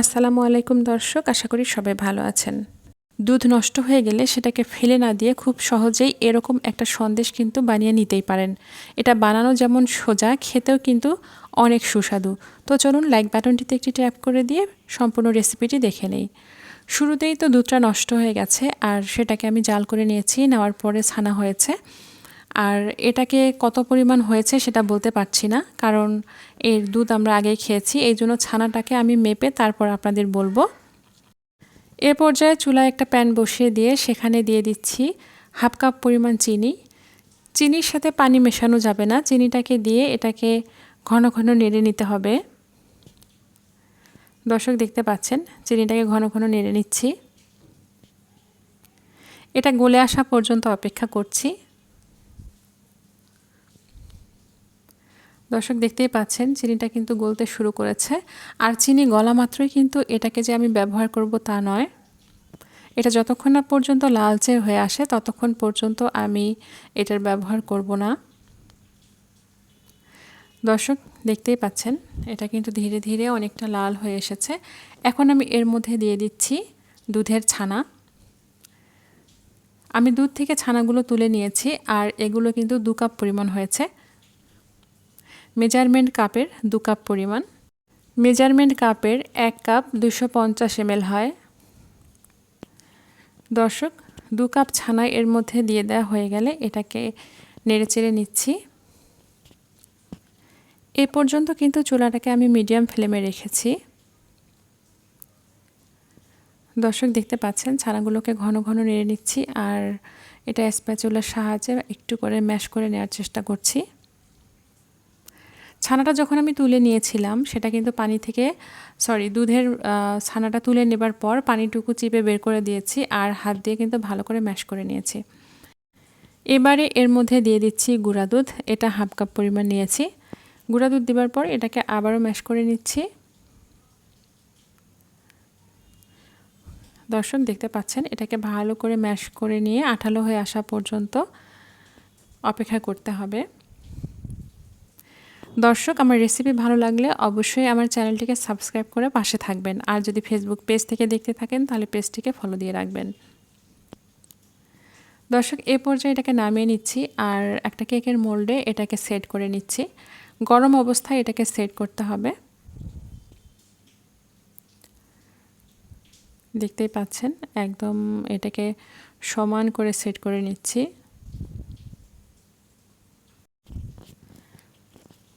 আসসালামু আলাইকুম দর্শক, আশা করি সবাই ভালো আছেন। দুধ নষ্ট হয়ে গেলে সেটাকে ফেলে না দিয়ে খুব সহজেই এরকম একটা সন্দেশ কিন্তু বানিয়ে নিতেই পারেন। এটা বানানো যেমন সোজা, খেতেও কিন্তু অনেক সুস্বাদু। তো চলুন লাইক বাটনটিতে একটি ট্যাপ করে দিয়ে সম্পূর্ণ রেসিপিটি দেখে নেই। শুরুতেই তো দুধটা নষ্ট হয়ে গেছে, আর সেটাকে আমি জাল করে নিয়েছি, নেওয়ার পরে ছানা হয়েছে। আর এটাকে কত পরিমাণ হয়েছে সেটা বলতে পারছি না, কারণ এর দুধ আমরা আগেই খেয়েছি, এই জন্য ছানাটাকে আমি মেপে তারপর আপনাদের বলব। এ পর্যায়ে চুলায় একটা প্যান বসিয়ে দিয়ে সেখানে দিয়ে দিচ্ছি হাফ কাপ পরিমাণ চিনি। চিনির সাথে পানি মেশানো যাবে না, চিনিটাকে দিয়ে এটাকে ঘন ঘন নেড়ে নিতে হবে। দর্শক দেখতে পাচ্ছেন, চিনিটাকে ঘন ঘন নেড়ে নিচ্ছি। এটা গলে আসা পর্যন্ত অপেক্ষা করছি। দর্শক দেখতেই পাচ্ছেন, চিনিটা কিন্তু গলতে শুরু করেছে। আর চিনি গলা মাত্রই কিন্তু এটাকে যে আমি ব্যবহার করব তা নয়। এটা যতক্ষণ না পর্যন্ত লালচে হয়ে আসে, ততক্ষণ পর্যন্ত আমি এটার ব্যবহার করব না। দর্শক দেখতেই পাচ্ছেন, এটা কিন্তু ধীরে ধীরে অনেকটা লাল হয়ে এসেছে। এখন আমি এর মধ্যে দিয়ে দিচ্ছি দুধের ছানা। আমি দুধ থেকে ছানাগুলো তুলে নিয়েছি, আর এগুলো কিন্তু দু কাপ পরিমাণ হয়েছে। মেজারমেন্ট কাপের দু কাপ পরিমাণ। মেজারমেন্ট কাপের এক কাপ দুশো পঞ্চাশ এমএল হয়। দর্শক, দু কাপ ছানা এর মধ্যে দিয়ে দেওয়া হয়ে গেলে এটাকে নেড়ে চেড়ে নিচ্ছি। এ পর্যন্ত কিন্তু চুলাটাকে আমি মিডিয়াম ফ্লেমে রেখেছি। দর্শক, দেখতে পাচ্ছেন ছানাগুলোকে ঘন ঘন নেড়ে নিচ্ছি আর এটা স্প্যাচুলার সাহায্যে একটু করে ম্যাশ করে নেওয়ার চেষ্টা করছি। ছানাটা যখন আমি তুলে নিয়েছিলাম, সেটা কিন্তু পানি থেকে সরি দুধের ছানাটা তুলে নেবার পর পানিটুকু চিপে বের করে দিয়েছি আর হাত দিয়ে কিন্তু ভালো করে ম্যাশ করে নিয়েছি। এবারে এর মধ্যে দিয়ে দিচ্ছি গুঁড়া দুধ, এটা হাফ কাপ পরিমাণ নিয়েছি। গুঁড়া দুধ দেওয়ার পর এটাকে আবারও ম্যাশ করে নিচ্ছি। দর্শক, দেখতে পাচ্ছেন, এটাকে ভালো করে ম্যাশ করে নিয়ে আঠালো হয়ে আসা পর্যন্ত অপেক্ষা করতে হবে। দর্শক, আমার রেসিপি ভালো লাগলে অবশ্যই আমার চ্যানেলটিকে সাবস্ক্রাইব করে পাশে থাকবেন। আর যদি ফেসবুক পেজ থেকে দেখতে থাকেন, তাহলে পেজটিকে ফলো দিয়ে রাখবেন। দর্শক, এ পর্যায়ে এটাকে নামিয়ে নিচ্ছি। আর একটা কেকের মোল্ডে এটাকে সেট করে নিচ্ছি। গরম অবস্থায় এটাকে সেট করতে হবে। দেখতেই পাচ্ছেন, একদম এটাকে সমান করে সেট করে নিচ্ছি।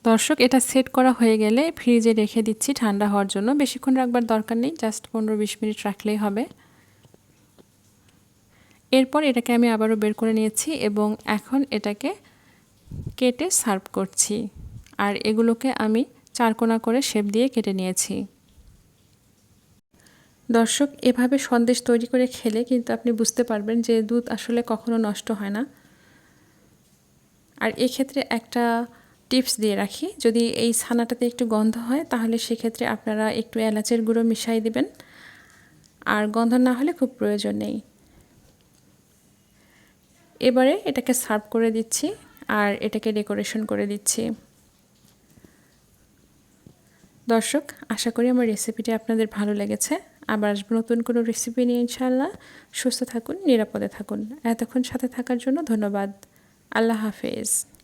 দর্শক, এটা সেট করা হয়ে গেলে ফ্রিজে রেখে দিচ্ছি, ঠান্ডা হওয়ার জন্য। বেশিক্ষণ রাখবার দরকার নেই, জাস্ট পনেরো বিশ মিনিট রাখলেই হবে। এরপর এটাকে আমি আবারও বের করে নিয়েছি এবং এখন এটাকে কেটে সার্ভ করছি। আর এগুলোকে আমি চারকোনা করে শেপ দিয়ে কেটে নিয়েছি। দর্শক, এভাবে সন্দেশ তৈরি করে খেলে কিন্তু আপনি বুঝতে পারবেন যে দুধ আসলে কখনো নষ্ট হয় না। আর এক্ষেত্রে একটা টিপস দিয়ে রাখি। যদি এই ছানাটাতে একটু গন্ধ হয়, তাহলে সেক্ষেত্রে আপনারা একটু এলাচের গুঁড়ো মিশাই দিবেন। আর গন্ধ না হলে খুব প্রয়োজন নেই। এবারে এটাকে সার্ভ করে দিচ্ছি আর এটাকে ডেকোরেশন করে দিচ্ছি। দর্শক, আশা করি আমার রেসিপিটি আপনাদের ভালো লেগেছে। আবার আসব নতুন কোনো রেসিপি নিয়ে ইনশাল্লাহ সুস্থ থাকুন, নিরাপদে থাকুন। এতক্ষণ সাথে থাকার জন্য ধন্যবাদ। আল্লাহ হাফেজ।